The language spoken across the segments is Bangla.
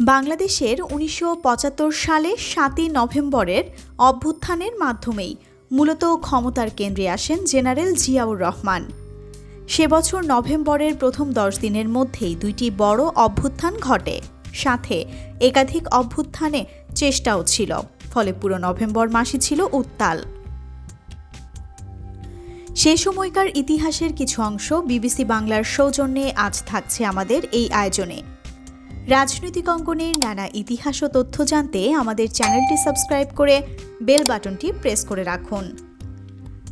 বাংলাদেশের উনিশশো পঁচাত্তর সালে সাতই নভেম্বরের অভ্যুত্থানের মাধ্যমেই মূলত ক্ষমতার কেন্দ্রে আসেন জেনারেল জিয়াউর রহমান। সে বছর নভেম্বরের প্রথম দশ দিনের মধ্যেই দুইটি বড় অভ্যুত্থান ঘটে। সাথে একাধিক অভ্যুত্থানে চেষ্টাও ছিল, ফলে পুরো নভেম্বর মাসই ছিল উত্তাল। সে সময়কার ইতিহাসের কিছু অংশ বিবিসি বাংলার সৌজন্যে আজ থাকছে আমাদের এই আয়োজনে। রাজনৈতিক অঙ্গনের নানা ইতিহাস ও তথ্য জানতে আমাদের চ্যানেলটি সাবস্ক্রাইব করে বেল বাটনটি প্রেস করে রাখুন।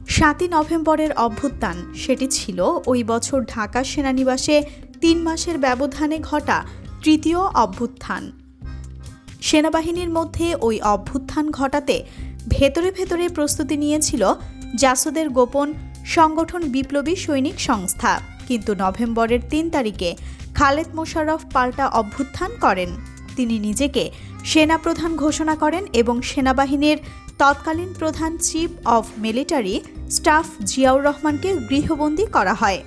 সাতই নভেম্বরের অভ্যুত্থান, সেটি ছিল ওই বছর ঢাকা সেনানিবাসে তিন মাসের ব্যবধানে ঘটা তৃতীয় অভ্যুত্থান। সেনাবাহিনীর মধ্যে ওই অভ্যুত্থান ঘটাতে ভেতরে ভেতরে প্রস্তুতি নিয়েছিল জাসদের গোপন সংগঠন বিপ্লবী সৈনিক সংস্থা। কিন্তু নভেম্বরের তিন তারিখে খালেদ মোশাররফ পাল্টা অভ্যুত্থান করেন। তিনি নিজেকে সেনাপ্রধান ঘোষণা করেন এবং সেনাবাহিনীর তৎকালীন প্রধান chief of military staff Ziaur রহমানকে গৃহবন্দী করা হয়।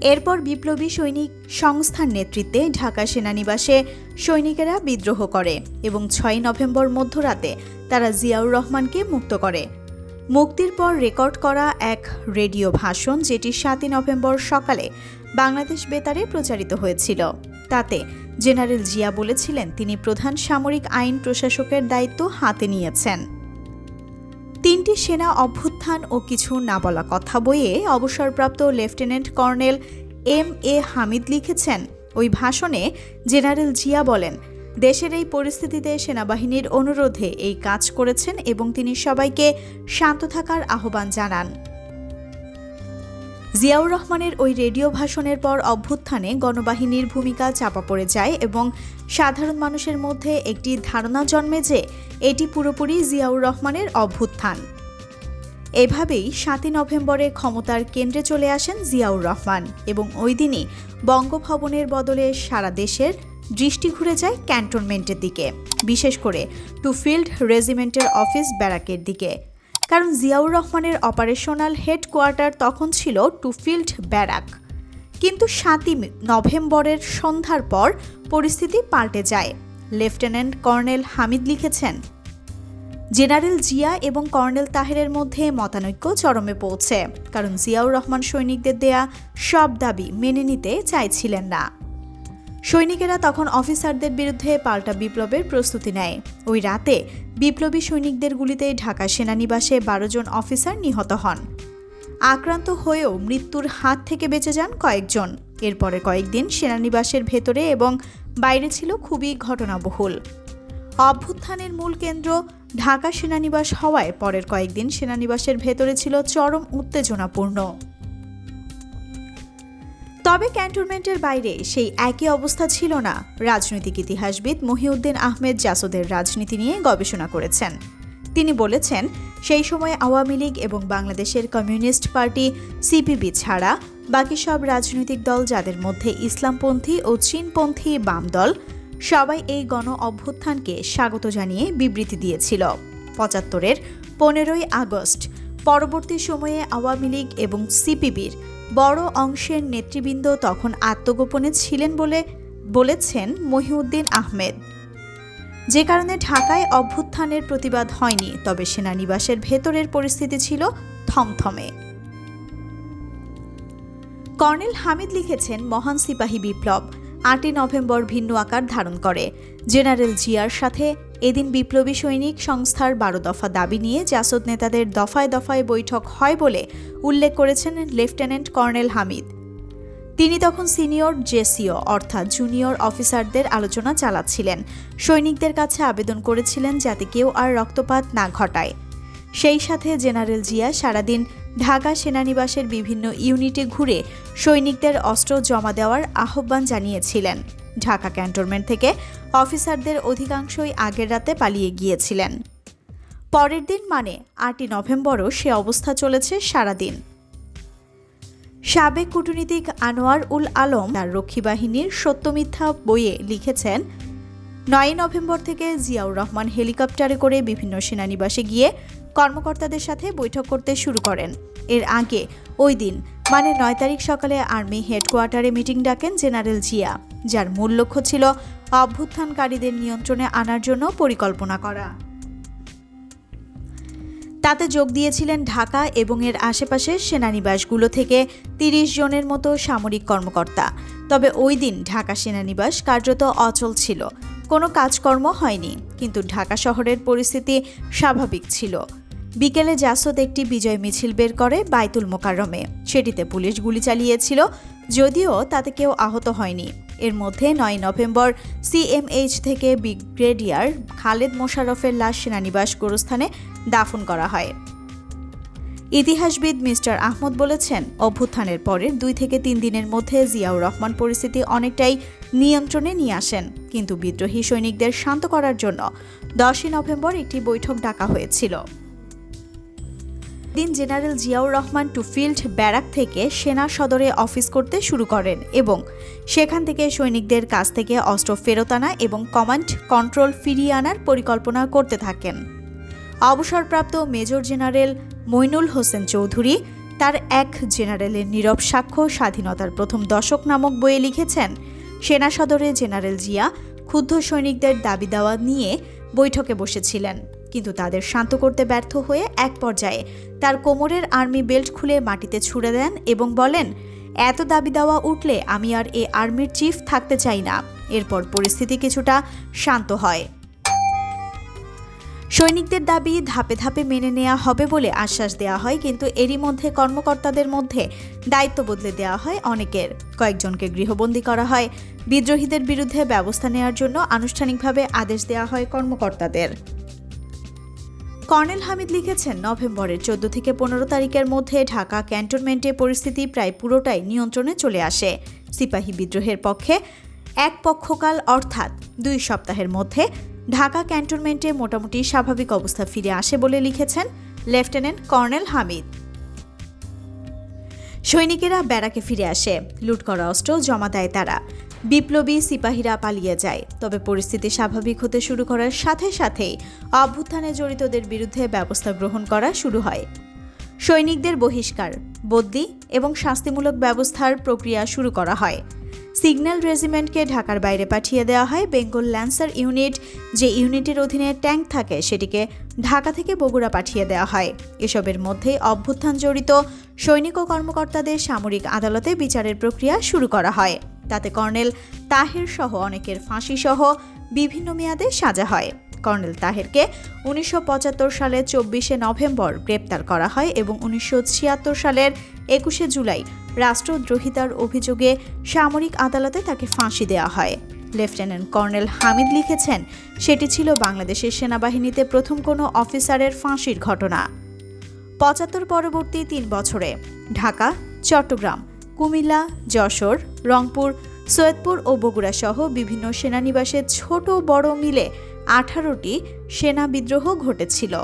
এরপর বিপ্লবী সৈনিক সংস্থার নেতৃত্বে ঢাকা সেনানিবাসে সৈনিকেরা বিদ্রোহ করে এবং ছয় নভেম্বর মধ্যরাতে তারা জিয়াউর রহমানকে মুক্ত করে। মুক্তির পর রেকর্ড করা এক রেডিও ভাষণ যেটি সাতই নভেম্বর সকালে বাংলাদেশ বেতারে প্রচারিত হয়েছিল। তাতে জেনারেল জিয়া বলেছিলেন, তিনি প্রধান সামরিক আইন প্রশাসকের দায়িত্ব হাতে নিয়েছেন। তিনটি সেনা অভ্যুত্থান ও কিছু না বলা কথা বইয়ে অবসরপ্রাপ্ত lieutenant colonel M A Hamid লিখেছেন, ওই ভাষণে জেনারেল জিয়া বলেন দেশের এই পরিস্থিতিতে সেনাবাহিনীর অনুরোধে এই কাজ করেছেন এবং তিনি সবাইকে শান্ত থাকার আহ্বান জানান। জিয়াউর রহমানের ওই রেডিও ভাষণের পর অভ্যুত্থানে গণবাহিনীর ভূমিকা চাপা পড়ে যায় এবং সাধারণ মানুষের মধ্যে একটি ধারণা জন্মে যে এটি পুরোপুরি জিয়াউর রহমানের অভ্যুত্থান। এভাবেই সাতই নভেম্বরে ক্ষমতার কেন্দ্রে চলে আসেন জিয়াউর রহমান এবং ওই দিনই বঙ্গভবনের বদলে সারা দেশের দৃষ্টি ঘুরে যায় ক্যান্টনমেন্টের দিকে, বিশেষ করে টু ফিল্ড রেজিমেন্টের অফিস ব্যারাকের দিকে। কারণ জিয়াউর রহমানের অপারেশনাল হেডকোয়ার্টার তখন ছিল টু ফিল্ড ব্যারাক। কিন্তু সাতই নভেম্বরের সন্ধ্যার পর পরিস্থিতি পাল্টে যায়, লেফটেন্যান্ট কর্নেল হামিদ লিখেছেন। জেনারেল জিয়া এবং কর্নেল তাহেরের মধ্যে মতানৈক্য চরমে পৌঁছে, কারণ জিয়াউর রহমান সৈনিকদের দেয়া সব দাবি মেনে নিতে চাইছিলেন না। সৈনিকেরা তখন অফিসারদের বিরুদ্ধে পাল্টা বিপ্লবের প্রস্তুতি নেয়। ওই রাতে বিপ্লবী সৈনিকদের গুলিতে ঢাকা সেনানিবাসে বারো জন অফিসার নিহত হন। আক্রান্ত হয়েও মৃত্যুর হাত থেকে বেঁচে যান কয়েকজন। এরপরে কয়েকদিন সেনানিবাসের ভেতরে এবং বাইরে ছিল খুবই ঘটনাবহুল। অভ্যুত্থানের মূল কেন্দ্র ঢাকা সেনানিবাস হওয়ায় পরের কয়েকদিন সেনানিবাসের ভেতরে ছিল চরম উত্তেজনাপূর্ণ। তবে ক্যান্টনমেন্টের বাইরে সেই একই অবস্থা ছিল না, রাজনৈতিক ইতিহাসবিদ মহিউদ্দিন আহমেদ জাসদের রাজনীতি নিয়ে গবেষণা করেছেন। তিনি বলেছেন, সেই সময় আওয়ামী লীগ এবং বাংলাদেশের কমিউনিস্ট পার্টি, সিপিবি ছাড়া বাকি সব রাজনৈতিক দল যাদের মধ্যে ইসলামপন্থী ও চীনপন্থী বাম দল সবাই এই গণ অভ্যুত্থানকে স্বাগত জানিয়ে বিবৃতি দিয়েছিল। পঁচাত্তরের পনেরোই আগস্ট, পরবর্তী সময়ে আওয়ামী লীগ এবং সিপিবির বড় অংশের নেতৃবৃন্দ তখন আত্মগোপনে ছিলেন বলে বলেছেন মহিউদ্দিন আহমেদ। যে কারণে ঢাকায় অভ্যুত্থানের প্রতিবাদ হয়নি, তবে সেনানিবাসের ভেতরের পরিস্থিতি ছিল থমথমে। কর্নেল হামিদ লিখেছেন, মহান সিপাহী বিপ্লব আটই নভেম্বর ভিন্ন আকার ধারণ করে। জেনারেল জিয়ার সাথে এদিন বিপ্লবী সৈনিক সংস্থার বারো দফা দাবি নিয়ে জাসদ নেতাদের দফায় দফায় বৈঠক হয় বলে উল্লেখ করেছেন লেফটেন্যান্ট কর্নেল হামিদ। তিনি তখন সিনিয়র জেসিও অর্থাৎ জুনিয়র অফিসারদের আলোচনা চালাচ্ছিলেন। সৈনিকদের কাছে আবেদন করেছিলেন যাতে কেউ আর রক্তপাত না ঘটায়। সেই সাথে জেনারেল জিয়া সারাদিন ঢাকা সেনানিবাসের বিভিন্ন ইউনিটে ঘুরে সৈনিকদের অস্ত্র জমা দেওয়ার আহ্বান জানিয়েছিলেন। ঢাকা ক্যান্টনমেন্ট থেকে অফিসারদের অধিকাংশই আগের রাতে পালিয়ে গিয়েছিলেন। পরের দিন মানে আটই নভেম্বরও সে অবস্থা চলেছে সারাদিন। সাবেক কূটনীতিক আনোয়ার উল আলম তার রক্ষী বাহিনীর সত্যমিথ্যা বইয়ে লিখেছেন নয় নভেম্বর থেকে জিয়াউর রহমান হেলিকপ্টারে করে বিভিন্ন সেনানিবাসে গিয়ে কর্মকর্তাদের সাথে বৈঠক করতে শুরু করেন। এর আগে ওই দিন মানে নয় তারিখ সকালে আর্মি হেডকোয়ার্টারে মিটিং ডাকেন জেনারেল জিয়া, যার মূল লক্ষ্য ছিল অভ্যুত্থানকারীদের নিয়ন্ত্রণে আনার জন্য পরিকল্পনা করা। তাতে যোগ দিয়েছিলেন ঢাকা এবং এর আশেপাশের সেনানিবাসগুলো থেকে তিরিশ জনের মতো সামরিক কর্মকর্তা। তবে ওই দিন ঢাকা সেনানিবাস কার্যত অচল ছিল। কোনো কাজকর্ম হয়নি, কিন্তু ঢাকা শহরের পরিস্থিতি স্বাভাবিক ছিল। বিকেলে জাসদ একটি বিজয় মিছিল বের করে বাইতুল মোকাররমে। সেটিতে পুলিশ গুলি চালিয়েছিল, যদিও তাতে কেউ আহত হয়নি। এর মধ্যে নয় নভেম্বর সিএমএইচ থেকে ব্রিগেডিয়ার খালেদ মোশাররফের লাশ সেনানিবাস গোরস্থানে দাফন করা হয়। ইতিহাসবিদ মিস্টার আহমদ বলেছেন, অভ্যুত্থানের পরের দুই থেকে তিন দিনের মধ্যে জিয়াউর রহমান পরিস্থিতি অনেকটাই নিয়ন্ত্রণে নিয়ে আসেন। কিন্তু বিদ্রোহী সৈনিকদের শান্ত করার জন্য দশই নভেম্বর একটি বৈঠক ডাকা হয়েছিল। দিন general Ziaur Rahman two field barrack থেকে সেনা সদরে অফিস করতে শুরু করেন এবং সেখান থেকে সৈনিকদের কাছ থেকে অস্ত্র ফেরত আনা এবং কমান্ড কন্ট্রোল ফিরিয়ে আনার পরিকল্পনা করতে থাকেন। অবসরপ্রাপ্ত মেজর জেনারেল মইনুল হোসেন চৌধুরী তার এক জেনারেলের নীরব সাক্ষ্য স্বাধীনতার প্রথম দশক নামক বইয়ে লিখেছেন সেনা সদরে জেনারেল জিয়া ক্ষুদ্ধ সৈনিকদের দাবি দাওয়া নিয়ে বৈঠকে বসেছিলেন। কিন্তু তাদের শান্ত করতে ব্যর্থ হয়ে এক পর্যায়ে তার কোমরের আর্মি বেল্ট খুলে মাটিতে ছুড়ে দেন এবং বলেন, এত দাবি দাওয়া উঠলে আমি আর এ আর্মির চিফ থাকতে চাই না। এরপর পরিস্থিতি কিছুটা শান্ত হয়। সৈনিকদের দাবি ধাপে ধাপে মেনে নেওয়া হবে বলে আশ্বাস দেওয়া হয়, কিন্তু এরই মধ্যে কর্মকর্তাদের মধ্যে দায়িত্ব বদলে দেওয়া হয় অনেকের। কয়েকজনকে গৃহবন্দী করা হয়। বিদ্রোহীদের বিরুদ্ধে ব্যবস্থা নেওয়ার জন্য আনুষ্ঠানিকভাবে আদেশ দেওয়া হয় কর্মকর্তাদের। কর্নেল হামিদ লিখেছেন, নভেম্বরের চোদ্দ থেকে পনেরো তারিখের মধ্যে ঢাকা ক্যান্টনমেন্টে পরিস্থিতি প্রায় পুরোটাই নিয়ন্ত্রণে চলে আসে। সিপাহী বিদ্রোহের পক্ষে এক পক্ষকাল, অর্থাৎ দুই সপ্তাহের মধ্যে ঢাকা ক্যান্টনমেন্টে মোটামুটি স্বাভাবিক অবস্থা ফিরে আসে বলে লিখেছেন লেফটেন্যান্ট কর্নেল হামিদ। সৈনিকেরা ব্যারাকে ফিরে আসে। লুট করা অস্ত্র জমা দেয় তারা। বিপ্লবী সিপাহীরা পালিয়ে যায়। তবে পরিস্থিতি স্বাভাবিক হতে শুরু করার সাথে সাথেই অভ্যুত্থানে জড়িতদের বিরুদ্ধে ব্যবস্থা গ্রহণ করা শুরু হয়। সৈনিকদের বহিষ্কার, বদলি এবং শাস্তিমূলক ব্যবস্থার প্রক্রিয়া শুরু করা হয়। সিগন্যাল রেজিমেন্টকে ঢাকার বাইরে পাঠিয়ে দেওয়া হয়। বেঙ্গল ল্যান্সার ইউনিট, যে ইউনিটের অধীনে ট্যাঙ্ক থাকে, সেটিকে ঢাকা থেকে বগুড়া পাঠিয়ে দেওয়া হয়। এসবের মধ্যে অভ্যুত্থান জড়িত সৈনিক ও কর্মকর্তাদের সামরিক আদালতে বিচারের প্রক্রিয়া শুরু করা হয়। তাতে কর্নেল তাহের সহ অনেকের ফাঁসি সহ বিভিন্ন মেয়াদে সাজা হয়। কর্নেল তাহেরকে উনিশশো সালের চব্বিশে নভেম্বর গ্রেপ্তার করা হয় এবং উনিশশো ছিয়াত্তর সালের একুশে জুলাই রাষ্ট্রদ্রোহিতার অভিযোগে সামরিক আদালতে তাকে ফাঁসি দেওয়া হয়। লেফটেন্যান্ট কর্নেল হামিদ লিখেছেন, সেটি ছিল বাংলাদেশের সেনাবাহিনীতে প্রথম কোনো অফিসারের ফাঁসির ঘটনা। পঁচাত্তর পরবর্তী তিন বছরে ঢাকা, চট্টগ্রাম, কুমিল্লা, যশোর, রংপুর, সৈয়দপুর ও বগুড়া সহ বিভিন্ন সেনানিবাসে ছোট বড় মিলে আঠারোটি সেনা বিদ্রোহ ঘটেছিল।